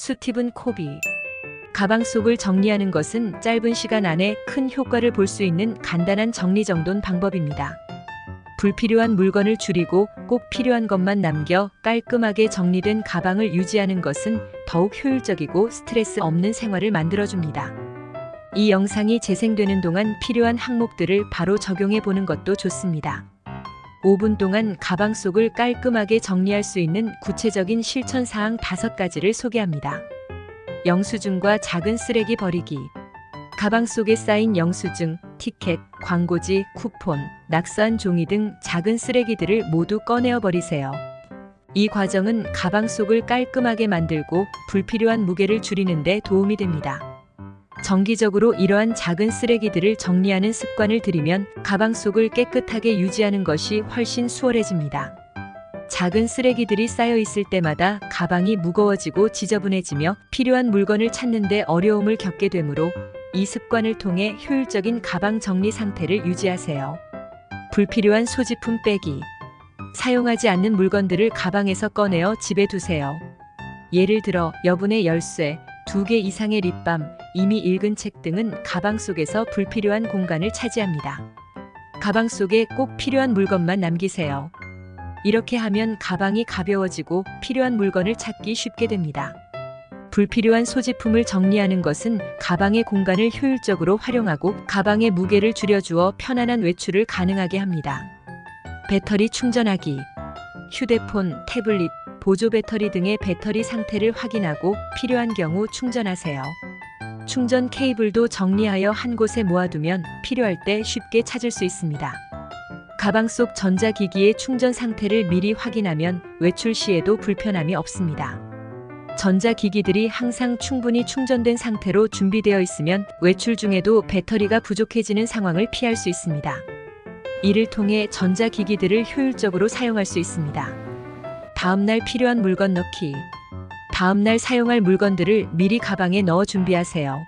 수팁은 코비. 가방 속을 정리하는 것은 짧은 시간 안에 큰 효과를 볼 수 있는 간단한 정리정돈 방법입니다. 불필요한 물건을 줄이고 꼭 필요한 것만 남겨 깔끔하게 정리된 가방을 유지하는 것은 더욱 효율적이고 스트레스 없는 생활을 만들어줍니다. 이 영상이 재생되는 동안 필요한 항목들을 바로 적용해 보는 것도 좋습니다. 5분 동안 가방 속을 깔끔하게 정리할 수 있는 구체적인 실천 사항 5가지를 소개합니다. 영수증과 작은 쓰레기 버리기. 가방 속에 쌓인 영수증, 티켓, 광고지, 쿠폰, 낙서한 종이 등 작은 쓰레기들을 모두 꺼내어 버리세요. 이 과정은 가방 속을 깔끔하게 만들고 불필요한 무게를 줄이는 데 도움이 됩니다. 정기적으로 이러한 작은 쓰레기들을 정리하는 습관을 들이면 가방 속을 깨끗하게 유지하는 것이 훨씬 수월해집니다. 작은 쓰레기들이 쌓여 있을 때마다 가방이 무거워지고 지저분해지며 필요한 물건을 찾는데 어려움을 겪게 되므로 이 습관을 통해 효율적인 가방 정리 상태를 유지하세요. 불필요한 소지품 빼기. 사용하지 않는 물건들을 가방에서 꺼내어 집에 두세요. 예를 들어 여분의 열쇠, 두 개 이상의 립밤, 이미 읽은 책 등은 가방 속에서 불필요한 공간을 차지합니다. 가방 속에 꼭 필요한 물건만 남기세요. 이렇게 하면 가방이 가벼워지고 필요한 물건을 찾기 쉽게 됩니다. 불필요한 소지품을 정리하는 것은 가방의 공간을 효율적으로 활용하고 가방의 무게를 줄여주어 편안한 외출을 가능하게 합니다. 배터리 충전하기. 휴대폰, 태블릿, 보조 배터리 등의 배터리 상태를 확인하고 필요한 경우 충전하세요. 충전 케이블도 정리하여 한 곳에 모아두면 필요할 때 쉽게 찾을 수 있습니다. 가방 속 전자기기의 충전 상태를 미리 확인하면 외출 시에도 불편함이 없습니다. 전자기기들이 항상 충분히 충전된 상태로 준비되어 있으면 외출 중에도 배터리가 부족해지는 상황을 피할 수 있습니다. 이를 통해 전자기기들을 효율적으로 사용할 수 있습니다. 다음날 필요한 물건 넣기. 다음날 사용할 물건들을 미리 가방에 넣어 준비하세요.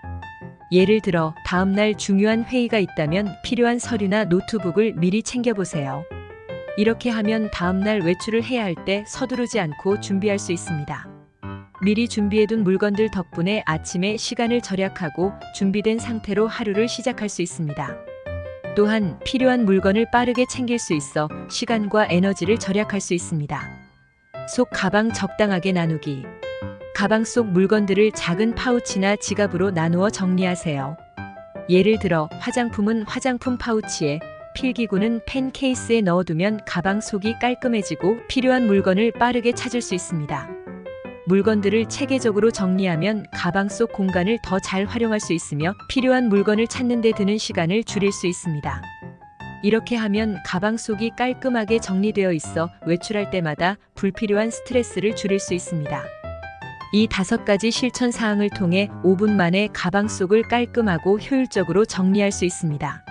예를 들어 다음날 중요한 회의가 있다면 필요한 서류나 노트북을 미리 챙겨보세요. 이렇게 하면 다음날 외출을 해야 할 때 서두르지 않고 준비할 수 있습니다. 미리 준비해둔 물건들 덕분에 아침에 시간을 절약하고 준비된 상태로 하루를 시작할 수 있습니다. 또한 필요한 물건을 빠르게 챙길 수 있어 시간과 에너지를 절약할 수 있습니다. 속 가방 적당하게 나누기. 가방 속 물건들을 작은 파우치나 지갑으로 나누어 정리하세요. 예를 들어 화장품은 화장품 파우치에, 필기구는 펜 케이스에 넣어두면 가방 속이 깔끔해지고 필요한 물건을 빠르게 찾을 수 있습니다. 물건들을 체계적으로 정리하면 가방 속 공간을 더 잘 활용할 수 있으며 필요한 물건을 찾는 데 드는 시간을 줄일 수 있습니다. 이렇게 하면 가방 속이 깔끔하게 정리되어 있어 외출할 때마다 불필요한 스트레스를 줄일 수 있습니다. 이 다섯 가지 실천 사항을 통해 5분 만에 가방 속을 깔끔하고 효율적으로 정리할 수 있습니다.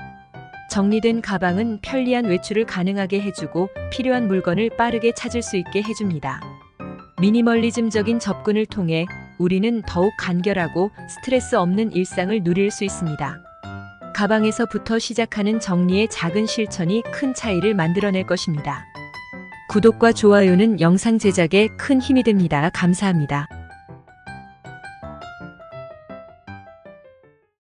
정리된 가방은 편리한 외출을 가능하게 해주고 필요한 물건을 빠르게 찾을 수 있게 해줍니다. 미니멀리즘적인 접근을 통해 우리는 더욱 간결하고 스트레스 없는 일상을 누릴 수 있습니다. 가방에서부터 시작하는 정리의 작은 실천이 큰 차이를 만들어낼 것입니다. 구독과 좋아요는 영상 제작에 큰 힘이 됩니다. 감사합니다.